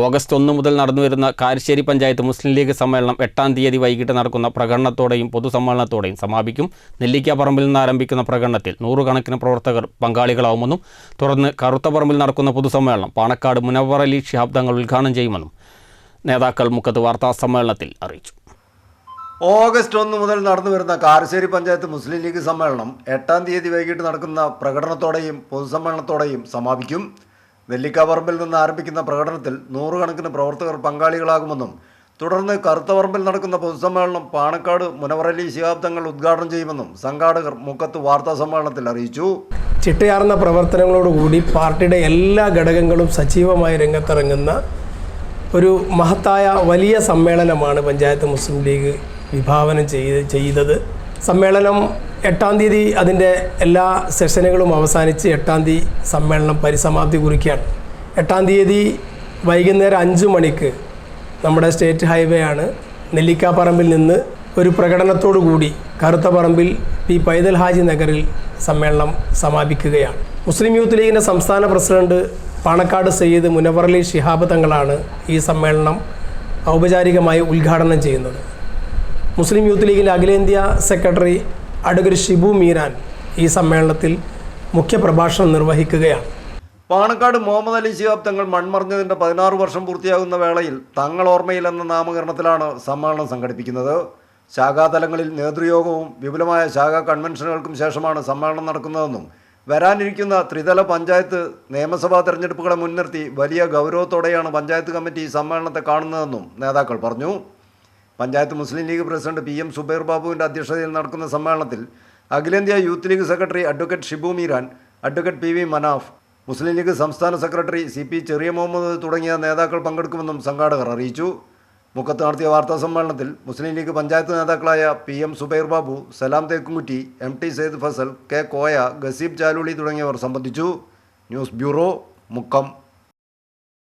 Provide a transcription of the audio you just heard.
August ഒന്ന് മുതൽ നടന്നുവരുന്ന കാരശ്ശേരി പഞ്ചായത്ത് മുസ്ലിം ലീഗ് സമ്മേളനം എട്ടാം തീയതി വൈകിട്ട് നടക്കുന്ന പ്രകടനത്തോടെയും പൊതുസമ്മേളനത്തോടെയും സമാപിക്കും. നെല്ലിക്കാപ്പറമ്പിൽ നിന്ന് ആരംഭിക്കുന്ന പ്രകടനത്തിൽ നൂറുകണക്കിന് പ്രവർത്തകർ പങ്കാളികളാവുമെന്നും തുടർന്ന് കറുത്തപ്പറമ്പിൽ നടക്കുന്ന പൊതുസമ്മേളനം പാണക്കാട് മുനവർ അലി തങ്ങൾ ഉദ്ഘാടനം ചെയ്യുമെന്നും നേതാക്കൾ മുക്കത്ത് വാർത്താ സമ്മേളനത്തിൽ അറിയിച്ചു. ഓഗസ്റ്റ് ഒന്ന് മുതൽ നടന്നു വരുന്ന കാരശ്ശേരി പഞ്ചായത്ത് മുസ്ലിം ലീഗ് സമ്മേളനം എട്ടാം തീയതി വൈകിട്ട് നടക്കുന്ന പ്രകടനത്തോടെയും പൊതുസമ്മേളനത്തോടെയും സമാപിക്കും. നെല്ലിക്കാപറമ്പിൽ നിന്ന് ആരംഭിക്കുന്ന പ്രകടനത്തിൽ നൂറുകണക്കിന് പ്രവർത്തകർ പങ്കാളികളാകുമെന്നും തുടർന്ന് കറുത്തപറമ്പിൽ നടക്കുന്ന പൊതുസമ്മേളനം പാണക്കാട് മുനവറലി ശിഹാബ് തങ്ങൾ ഉദ്ഘാടനം ചെയ്യുമെന്നും സംഘാടകർ മുക്കത്ത് വാർത്താ സമ്മേളനത്തിൽ അറിയിച്ചു. ചിട്ടയാർന്ന പ്രവർത്തനങ്ങളോടുകൂടി പാർട്ടിയുടെ എല്ലാ ഘടകങ്ങളും സജീവമായി രംഗത്തിറങ്ങുന്ന ഒരു മഹത്തായ വലിയ സമ്മേളനമാണ് പഞ്ചായത്ത് മുസ്ലിം ലീഗ് വിഭാവനം ചെയ്ത് ചെയ്തത്. സമ്മേളനം എട്ടാം തീയതി അതിന്റെ എല്ലാ സെഷനുകളും അവസാനിച്ച് എട്ടാം തീയതി സമ്മേളനം പരിസമാപ്തി കുറിക്കുകയാണ്. എട്ടാം തീയതി വൈകുന്നേരം അഞ്ച് മണിക്ക് നമ്മുടെ സ്റ്റേറ്റ് ഹൈവേ ആണ്. നെല്ലിക്കാപ്പറമ്പിൽ നിന്ന് ഒരു പ്രകടനത്തോടു കൂടി കറുത്ത പറമ്പിൽ പി പൈതൽ ഹാജി നഗറിൽ സമ്മേളനം സമാപിക്കുകയാണ്. മുസ്ലിം യൂത്ത് ലീഗിന്റെ സംസ്ഥാന പ്രസിഡന്റ് പാണക്കാട് സയ്യിദ് മുനവറലി ശിഹാബ് തങ്ങളാണ് ഈ സമ്മേളനം ഔപചാരികമായി ഉദ്ഘാടനം ചെയ്യുന്നത്. മുസ്ലിം യൂത്ത് ലീഗിന്റെ അഖിലേന്ത്യാ സെക്രട്ടറി അഡ്വക്കേറ്റ് ഷിബു മീരാൻ ഈ സമ്മേളനത്തിൽ മുഖ്യപ്രഭാഷണം നിർവഹിക്കുകയാണ്. പാണക്കാട് മുഹമ്മദ് അലി ശിഹാബ് തങ്ങൾ മൺമറഞ്ഞതിന്റെ പതിനാറ് വർഷം പൂർത്തിയാകുന്ന വേളയിൽ തങ്ങൾ ഓർമ്മയിൽ എന്ന നാമകരണത്തിലാണ് സമ്മേളനം സംഘടിപ്പിക്കുന്നത്. ശാഖാതലങ്ങളിൽ നേതൃയോഗവും വിപുലമായ ശാഖാ കൺവെൻഷനുകൾക്കും ശേഷമാണ് സമ്മേളനം നടക്കുന്നതെന്നും വരാനിരിക്കുന്ന ത്രിതല പഞ്ചായത്ത് നിയമസഭാ തെരഞ്ഞെടുപ്പുകളെ മുൻനിർത്തി വലിയ ഗൗരവത്തോടെയാണ് പഞ്ചായത്ത് കമ്മിറ്റി ഈ സമ്മേളനത്തെ കാണുന്നതെന്നും നേതാക്കൾ പറഞ്ഞു. Panchayat Muslim league president P M Zubair ബാബുവിന്റെ അധ്യക്ഷതയിൽ നടക്കുന്ന സമ്മേളനത്തിൽ അഖിലേന്ത്യാ youth league secretary advocate Shibu Meeran advocate P V Manaf Muslim league സംസ്ഥാന secretary C P Cheriya Muhammad തുടങ്ങിയ നേതാക്കൾ പങ്കെടുക്കുമെന്നും സംഘാടകർ അറിയിച്ചു. മുക്കത്ത് നടത്തിയ വാർത്താ സമ്മേളനത്തിൽ മുസ്ലിം ലീഗ് പഞ്ചായത്ത് നേതാക്കളായ P M Zubair Babu Salam Thekkumkutty M T Sayed Fazal K Koya Gazeeb Chaluli തുടങ്ങിയവർ സംബന്ധിച്ചു. News bureau Mukkam.